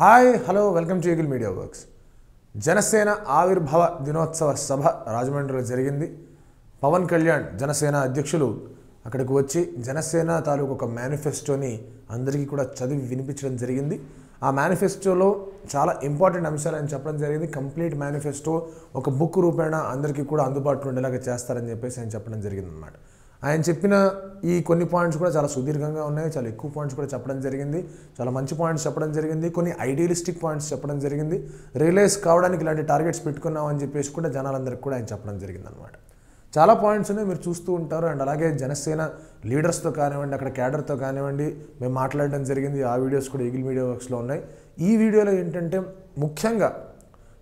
Hi hello welcome to Eagle Media Works. Janasena ఆవిర్భావ దినోత్సవ సభ రాజమండ్రిలో జరిగింది. పవన్ కళ్యాణ్ జనసేన అధ్యక్షులు అక్కడికి వచ్చి జనసేన తాలూకు ఒక మేనిఫెస్టోని అందరికీ కూడా చదివి వినిపించడం జరిగింది. ఆ మేనిఫెస్టోలో చాలా ఇంపార్టెంట్ అంశాలని చెప్పడం జరిగింది. కంప్లీట్ మేనిఫెస్టో ఒక బుక్ రూపేణ అందరికీ కూడా అందుబాటులో ఉండేలాగా చేస్తారని చెప్పేసి ఆయన చెప్పడం జరిగిందన్నమాట. ఆయన చెప్పిన ఈ కొన్ని పాయింట్స్ కూడా చాలా సుదీర్ఘంగా ఉన్నాయి. చాలా ఎక్కువ పాయింట్స్ కూడా చెప్పడం జరిగింది. చాలా మంచి పాయింట్స్ చెప్పడం జరిగింది. కొన్ని ఐడియలిస్టిక్ పాయింట్స్ చెప్పడం జరిగింది. రియలైజ్ కావడానికి ఇలాంటి టార్గెట్స్ పెట్టుకున్నామని చెప్పేసి కూడా జనాలందరికీ కూడా ఆయన చెప్పడం జరిగింది అనమాట చాలా పాయింట్స్ ఉన్నాయి. మీరు చూస్తూ ఉంటారు. అండ్ అలాగే జనసేన లీడర్స్తో కానివ్వండి అక్కడ క్యాడర్తో కానివ్వండి మేము మాట్లాడడం జరిగింది. ఆ వీడియోస్ కూడా ఈగిల్ మీడియా వర్క్స్లో ఉన్నాయి. ఈ వీడియోలో ఏంటంటే ముఖ్యంగా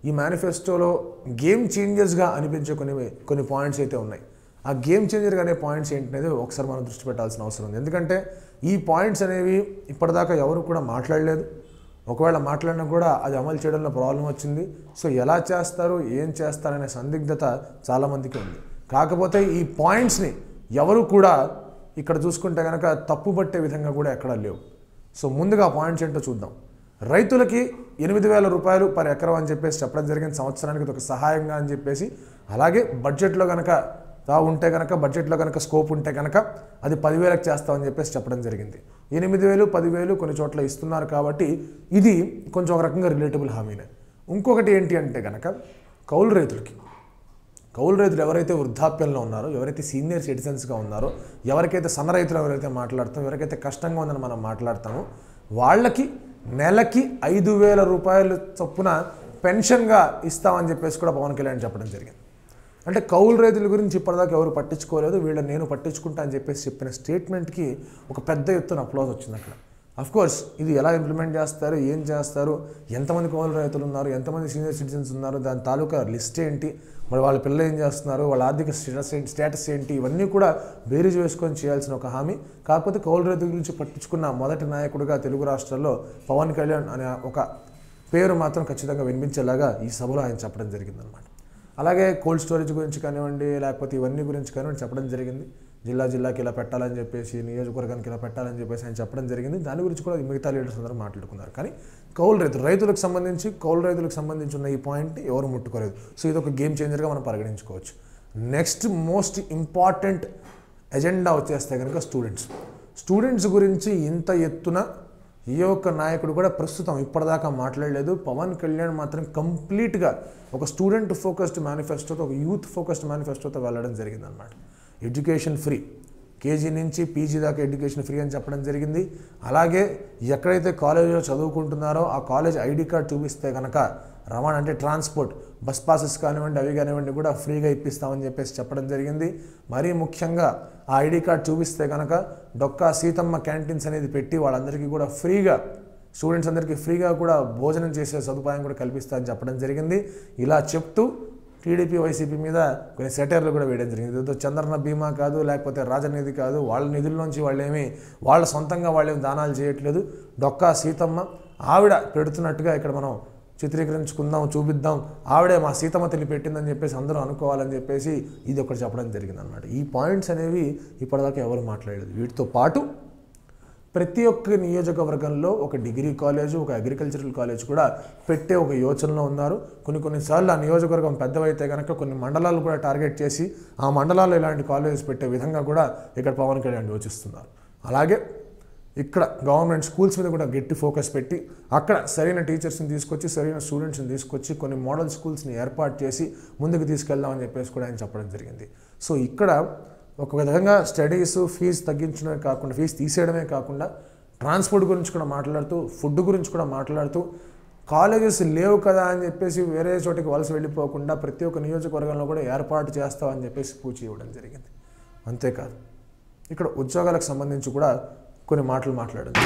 ఈ మేనిఫెస్టోలో గేమ్ చేంజెస్గా అనిపించే కొన్ని కొన్ని పాయింట్స్ అయితే ఉన్నాయి. ఆ గేమ్ చేంజర్గా అనే పాయింట్స్ ఏంటనేది ఒకసారి మనం దృష్టి పెట్టాల్సిన అవసరం ఉంది. ఎందుకంటే ఈ పాయింట్స్ అనేవి ఇప్పటిదాకా ఎవరు కూడా మాట్లాడలేదు. ఒకవేళ మాట్లాడినా కూడా అది అమలు చేయడంలో ప్రాబ్లం వచ్చింది. సో ఎలా చేస్తారు ఏం చేస్తారనే సందిగ్ధత చాలామందికి ఉంది. కాకపోతే ఈ పాయింట్స్ని ఎవరు కూడా ఇక్కడ చూసుకుంటే కనుక తప్పు పట్టే విధంగా కూడా ఎక్కడా లేవు. సో ముందుగా పాయింట్స్ ఏంటో చూద్దాం. రైతులకి ఎనిమిది వేల రూపాయలు పర్ ఎకరం అని చెప్పేసి చెప్పడం జరిగింది. సంవత్సరానికి ఒక సహాయంగా అని చెప్పేసి. అలాగే బడ్జెట్లో కనుక తా ఉంటే కనుక బడ్జెట్లో కనుక స్కోప్ ఉంటే కనుక అది పదివేలకు చేస్తామని చెప్పేసి చెప్పడం జరిగింది. ఎనిమిది వేలు పదివేలు కొన్ని చోట్ల ఇస్తున్నారు కాబట్టి ఇది కొంచెం ఒక రకంగా రిలేటబుల్ హామీనే. ఇంకొకటి ఏంటి అంటే కనుక కౌలు రైతులకి కౌలు రైతులు ఎవరైతే వృద్ధాప్యంలో ఉన్నారో ఎవరైతే సీనియర్ సిటిజన్స్గా ఉన్నారో ఎవరికైతే సన్న రైతులు ఎవరైతే మాట్లాడతామో ఎవరికైతే కష్టంగా ఉందని మనం మాట్లాడతామో వాళ్ళకి నెలకి ఐదు వేల రూపాయల చొప్పున పెన్షన్గా ఇస్తామని చెప్పేసి కూడా పవన్ కళ్యాణ్ చెప్పడం జరిగింది. అంటే కౌలు రైతుల గురించి ఇప్పటిదాకా ఎవరు పట్టించుకోలేదు వీళ్ళని నేను పట్టించుకుంటా అని చెప్పేసి చెప్పిన స్టేట్మెంట్కి ఒక పెద్ద ఎత్తున అప్లోజ్ వచ్చింది అక్కడ. కోర్స్ ఇది ఎలా ఇంప్లిమెంట్ చేస్తారు ఏం చేస్తారు ఎంతమంది కౌలు రైతులు ఉన్నారు ఎంతమంది సీనియర్ సిటిజన్స్ ఉన్నారు దాని తాలూకా లిస్ట్ ఏంటి మరి వాళ్ళ పిల్లలు ఏం చేస్తున్నారు వాళ్ళ ఆర్థిక స్టేటస్ ఏంటి స్టేటస్ ఏంటి ఇవన్నీ కూడా బేరీజ్ వేసుకొని చేయాల్సిన ఒక హామీ. కాకపోతే కౌలు రైతుల గురించి పట్టించుకున్న మొదటి నాయకుడిగా తెలుగు రాష్ట్రాల్లో పవన్ కళ్యాణ్ అనే ఒక పేరు మాత్రం ఖచ్చితంగా వినిపించేలాగా ఈ సభలో ఆయన చెప్పడం జరిగిందనమాట అలాగే కోల్డ్ స్టోరేజ్ గురించి కానివ్వండి లేకపోతే ఇవన్నీ గురించి కానివ్వండి చెప్పడం జరిగింది. జిల్లా జిల్లాకి ఇలా పెట్టాలని చెప్పేసి నియోజకవర్గానికి ఇలా పెట్టాలని చెప్పేసి ఆయన చెప్పడం జరిగింది. దాని గురించి కూడా మిగతా లీడర్స్ అందరూ మాట్లాడుకున్నారు. కానీ కౌలు రైతులు రైతులకు సంబంధించి కౌలు రైతులకు సంబంధించి ఉన్న ఈ పాయింట్ ఎవరు ముట్టుకోలేదు. సో ఇది ఒక గేమ్ చేంజర్గా మనం పరిగణించుకోవచ్చు. నెక్స్ట్ మోస్ట్ ఇంపార్టెంట్ ఎజెండా వచ్చేస్తే కనుక స్టూడెంట్స్. స్టూడెంట్స్ గురించి ఇంత ఎత్తున ఏ ఒక్క నాయకుడు కూడా ప్రస్తుతం ఇప్పటిదాకా మాట్లాడలేదు. పవన్ కళ్యాణ్ మాత్రం కంప్లీట్గా ఒక స్టూడెంట్ ఫోకస్డ్ మేనిఫెస్టోతో ఒక యూత్ ఫోకస్డ్ మేనిఫెస్టోతో వెళ్ళడం జరిగిందనమాట ఎడ్యుకేషన్ ఫ్రీ. కేజీ నుంచి పీజీ దాకా ఎడ్యుకేషన్ ఫ్రీ అని చెప్పడం జరిగింది. అలాగే ఎక్కడైతే కాలేజీలో చదువుకుంటున్నారో ఆ కాలేజ్ ఐడి కార్డ్ చూపిస్తే కనుక రవాణా అంటే ట్రాన్స్పోర్ట్ బస్ పాసెస్ కానివ్వండి అవి కానివ్వండి కూడా ఫ్రీగా ఇప్పిస్తామని చెప్పేసి చెప్పడం జరిగింది. మరీ ముఖ్యంగా ఆ ఐడి కార్డ్ చూపిస్తే కనుక డొక్కా సీతమ్మ క్యాంటీన్స్ అనేది పెట్టి వాళ్ళందరికీ కూడా ఫ్రీగా స్టూడెంట్స్ అందరికీ ఫ్రీగా కూడా భోజనం చేసే సదుపాయం కూడా కల్పిస్తామని చెప్పడం జరిగింది. ఇలా చెప్తూ టీడీపీ వైసీపీ మీద కొన్ని సెటర్లు కూడా వేయడం జరిగింది. ఏదో చంద్రన్న బీమా కాదు లేకపోతే రాజనిధి కాదు వాళ్ళ నిధుల్లోంచి వాళ్ళేమి వాళ్ళ సొంతంగా వాళ్ళేమి దానాలు చేయట్లేదు. డొక్కా సీతమ్మ ఆవిడ పెడుతున్నట్టుగా ఇక్కడ మనం చిత్రీకరించుకుందాం చూపిద్దాం. ఆవిడే మా సీతమ్మ తల్లి పెట్టిందని చెప్పేసి అందరూ అనుకోవాలని చెప్పేసి ఇది ఒకటి చెప్పడం జరిగింది అనమాట ఈ పాయింట్స్ అనేవి ఇప్పటిదాకా ఎవరు మాట్లాడలేదు. వీటితో పాటు ప్రతి ఒక్క నియోజకవర్గంలో ఒక డిగ్రీ కాలేజ్ ఒక అగ్రికల్చరల్ కాలేజ్ కూడా పెట్టే ఒక యోచనలో ఉన్నారు. కొన్ని కొన్నిసార్లు ఆ నియోజకవర్గం పెద్దవైతే కనుక కొన్ని మండలాలు కూడా టార్గెట్ చేసి ఆ మండలాల్లో ఇలాంటి కాలేజెస్ పెట్టే విధంగా కూడా ఇక్కడ పవన్ కళ్యాణ్ యోచిస్తున్నారు. అలాగే ఇక్కడ గవర్నమెంట్ స్కూల్స్ మీద కూడా గట్టి ఫోకస్ పెట్టి అక్కడ సరైన టీచర్స్ని తీసుకొచ్చి సరైన స్టూడెంట్స్ని తీసుకొచ్చి కొన్ని మోడల్ స్కూల్స్ని ఏర్పాటు చేసి ముందుకు తీసుకెళ్దామని చెప్పేసి కూడా ఆయన చెప్పడం జరిగింది. సో ఇక్కడ ఒక విధంగా స్టడీస్ ఫీజు తగ్గించడమే కాకుండా ఫీజు తీసేయడమే కాకుండా ట్రాన్స్పోర్ట్ గురించి కూడా మాట్లాడుతూ ఫుడ్ గురించి కూడా మాట్లాడుతూ కాలేజెస్ లేవు కదా అని చెప్పేసి వేరే చోటికి వలస వెళ్ళిపోకుండా ప్రతి ఒక్క నియోజకవర్గంలో కూడా ఏర్పాటు చేస్తామని చెప్పేసి పూచి ఇవ్వడం జరిగింది. అంతేకాదు ఇక్కడ ఉద్యోగాలకు సంబంధించి కూడా కొన్ని మాటలు మాట్లాడండి.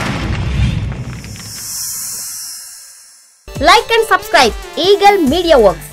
Like and subscribe Eagle Media Works